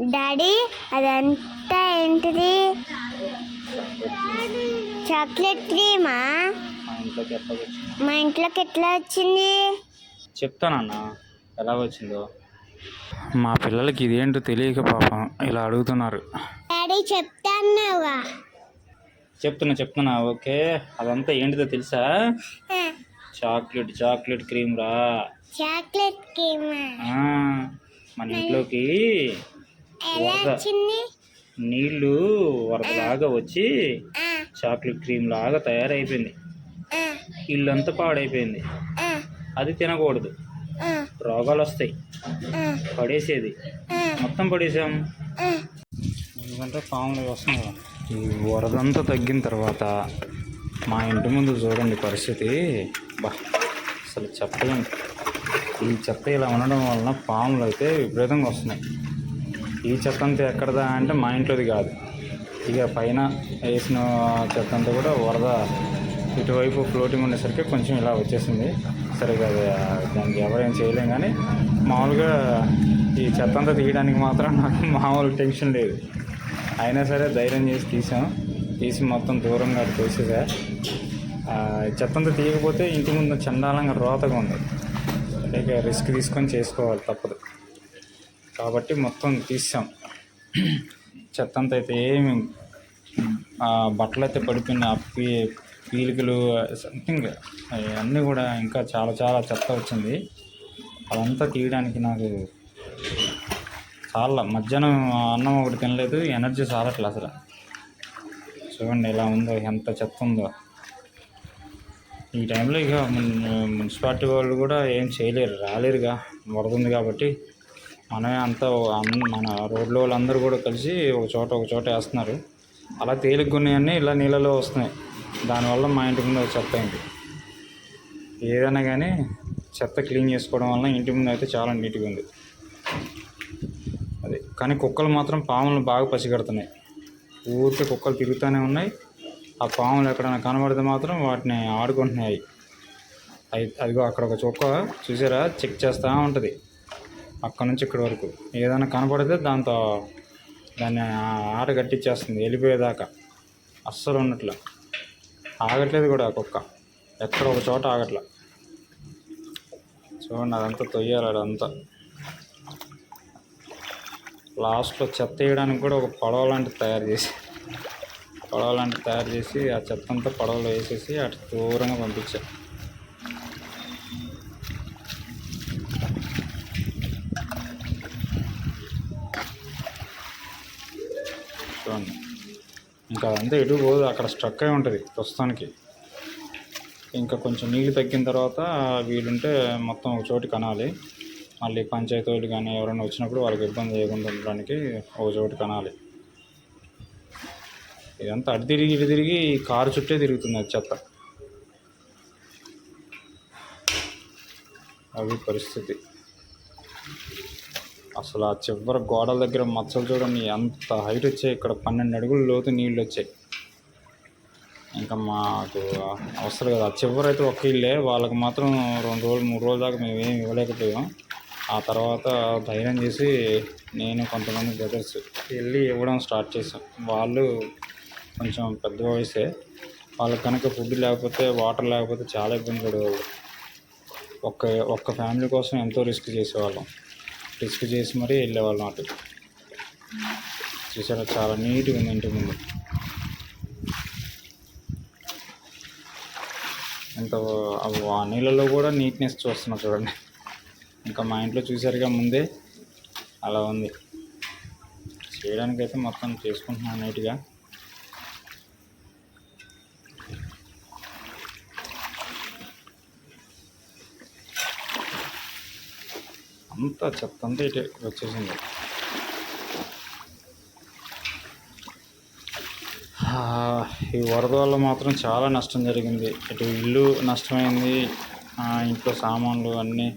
Daddy అదంతా ఏంటిది? Chocolate క్రీమా? మా ఇంట్లోకి ఎట్లా వచ్చింది? చెప్తానన్న ఎలా వచ్చిందో మా పిల్లలకి ఇదేంటో తెలియక పాపం ఇలా అడుగుతున్నారు. డాడీ చెప్తా అన్నావా చెప్తున్నా చెప్తున్నా ఓకే. అదంతా ఏంటిదో తెలుసా? చాక్లెట్ చాక్లెట్ క్రీమ్ రా. చాక్లెట్ క్రీమా? ఆ, మన ఇంట్లోకి వరద. నీళ్ళు వరదలాగా వచ్చి చాక్లెట్ క్రీమ్ లాగా తయారైపోయింది. ఇల్లంతా పాడైపోయింది. అది తినకూడదు. రోగాలు వస్తాయి పడేసేది. మొత్తం పడేసాం. ఎందుకంటే పాములు వస్తుంది కదా. ఈ వరదంతా తగ్గిన తర్వాత మా ఇంటి ముందు చూడండి పరిస్థితి. బా అసలు చెప్పలేం. ఈ చెత్త ఇలా ఉండడం వలన పాములు అయితే విపరీతంగా వస్తున్నాయి. ఈ చెత్త అంతా ఎక్కడదా అంటే మా ఇంట్లోది కాదు. ఇక పైన వేసిన చెత్త అంతా కూడా వరద ఇటువైపు ఫ్లోటింగ్ ఉండేసరికి కొంచెం ఇలా వచ్చేసింది. సరిగా దానికి ఎవరేం చేయలేం కానీ మామూలుగా ఈ చెత్త అంతా తీయడానికి మాత్రం నాకు మామూలు టెన్షన్ లేదు. అయినా సరే ధైర్యం చేసి తీసాం. తీసి మొత్తం దూరంగా తోసేసా. చెత్త అంతా తీయకపోతే ఇంటి ముందు చండాలంగా రోతగా ఉంది. ఇక రిస్క్ తీసుకొని చేసుకోవాలి తప్పదు. కాబట్టి మొత్తం తీసాం. చెత్త అంతా అయితే ఏమి ఆ, బట్టలు అయితే పడిపోయిన ఆ పీ పీలికలు సంథింగ్ అన్నీ కూడా ఇంకా చాలా చాలా చెత్త వచ్చింది. అదంతా తీయడానికి నాకు చాలా మధ్యాహ్నం అన్నం ఒకటి తినలేదు ఎనర్జీ చాలట్లే అసలు. చూడండి ఎలా ఉందో ఎంత చెత్త ఉందో. ఈ టైంలో ఇక మున్సిపాలిటీ వాళ్ళు కూడా ఏం చేయలేరు రాలేరుగా వరద ఉంది కాబట్టి. మనమే అంతా మన రోడ్లో వాళ్ళందరూ కూడా కలిసి ఒక చోట ఒక చోట వేస్తున్నారు. అలా తేలిగ్గున్నాయన్నీ ఇలా నీళ్ళలో వస్తున్నాయి. దానివల్ల మా ఇంటి ముందు చెత్త అయింది. ఏదైనా కానీ చెత్త క్లీన్ చేసుకోవడం వల్ల ఇంటి ముందు అయితే చాలా నీట్గా ఉంది. అది. కానీ కుక్కలు మాత్రం పాములను బాగా పసిగడుతున్నాయి. ఊరికే కుక్కలు తిరుగుతూనే ఉన్నాయి. ఆ పాములు ఎక్కడైనా కనబడితే మాత్రం వాటిని ఆడుకుంటున్నాయి. అయి అదిగో అక్కడ ఒక చుక్క చూసారా? చెక్ చేస్తూ ఉంటుంది. అక్కడ నుంచి ఇక్కడ వరకు. ఏదైనా కనపడితే దాంతో దాన్ని ఆట కట్టించేస్తుంది వెళ్ళిపోయేదాకా. అస్సలు ఉన్నట్ల ఆగట్లేదు కూడా ఆ కుక్క. ఎక్కడ ఒక చోట ఆగట్లా. చూడండి అదంతా తొయ్యాలి అదంతా. లాస్ట్లో చెత్త వేయడానికి కూడా ఒక పడవ లాంటిది తయారు చేసి పడవ లాంటిది తయారు చేసి ఆ చెత్త అంతా పడవలో వేసేసి అటు దూరంగా పంపించాను చూడండి ఇంకా అదంతా ఎటు పోదు అక్కడ స్ట్రక్ అయి ఉంటుంది ప్రస్తుతానికి. ఇంకా కొంచెం నీళ్ళు తగ్గిన తర్వాత వీలుంటే మొత్తం ఒక చోటు కనాలి. మళ్ళీ పంచాయతీ వాళ్ళు కానీ ఎవరైనా వచ్చినప్పుడు వాళ్ళకి ఇబ్బంది చేయకుండా ఉండడానికి ఒక చోటు కనాలి. ఇదంతా అటు తిరిగి ఇటు తిరిగి కారు చుట్టే తిరుగుతుంది అది చెత్త. అది పరిస్థితి. అసలు ఆ చివరి గోడల దగ్గర మచ్చలు చూడండి ఎంత హైట్ వచ్చాయి. ఇక్కడ పన్నెండు అడుగులు లోతు నీళ్ళు వచ్చాయి. ఇంకా మాకు అవసరం కదా ఆ చివరి అయితే ఒక ఇల్లే. వాళ్ళకి మాత్రం రెండు రోజులు మూడు రోజుల దాకా మేము ఏమి ఇవ్వలేకపోయాం. ఆ తర్వాత ధైర్యం చేసి నేను కొంతమంది బ్రదర్స్ వెళ్ళి ఇవ్వడం స్టార్ట్ చేసాం వాళ్ళు కొంచెం పెద్ద వయసే. వాళ్ళకి కనుక ఫుడ్ లేకపోతే వాటర్ లేకపోతే చాలా ఇబ్బంది పడేవాళ్ళు. ఒక్క ఒక్క ఫ్యామిలీ కోసం ఎంతో రిస్క్ చేసేవాళ్ళం. రిస్క్ చేసి మరీ వెళ్ళేవాళ్ళం అటు. చూసారా చాలా నీట్గా ఉంది ఇంటి ముందు. ఎంత ఆ నీళ్ళలో కూడా నీట్నెస్ చూస్తున్నా చూడండి. ఇంకా మా ఇంట్లో చూసారుగా ముందే అలా ఉంది. చేయడానికైతే మొత్తం చేసుకుంటున్నాను నీట్గా. అంతా చెత్త అంతా ఇటే వచ్చేసింది. ఈ వరద వల్ల మాత్రం చాలా నష్టం జరిగింది. ఇటు ఇల్లు నష్టమైంది. ఇంట్లో సామాన్లు అన్నీ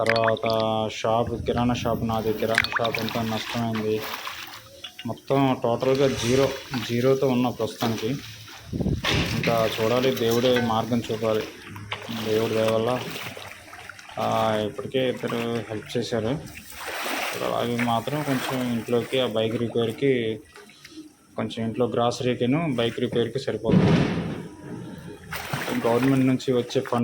తర్వాత షాప్ కిరాణా షాప్ నాది. కిరాణా షాప్ అంతా నష్టమైంది. మొత్తం టోటల్గా జీరో జీరోతో ఉన్న ప్రస్తుతానికి. ఇంకా చూడాలి దేవుడే మార్గం చూపాలి. దేవుడి దయ వల్ల ఇప్పటికే ఇద్దరు హెల్ప్ చేశారు. అవి మాత్రం కొంచెం ఇంట్లోకి ఆ బైక్ రిపేర్కి కొంచెం ఇంట్లో గ్రాసరీకిను బైక్ రిపేర్కి సరిపోతుంది. గవర్నమెంట్ నుంచి వచ్చే ఫండ్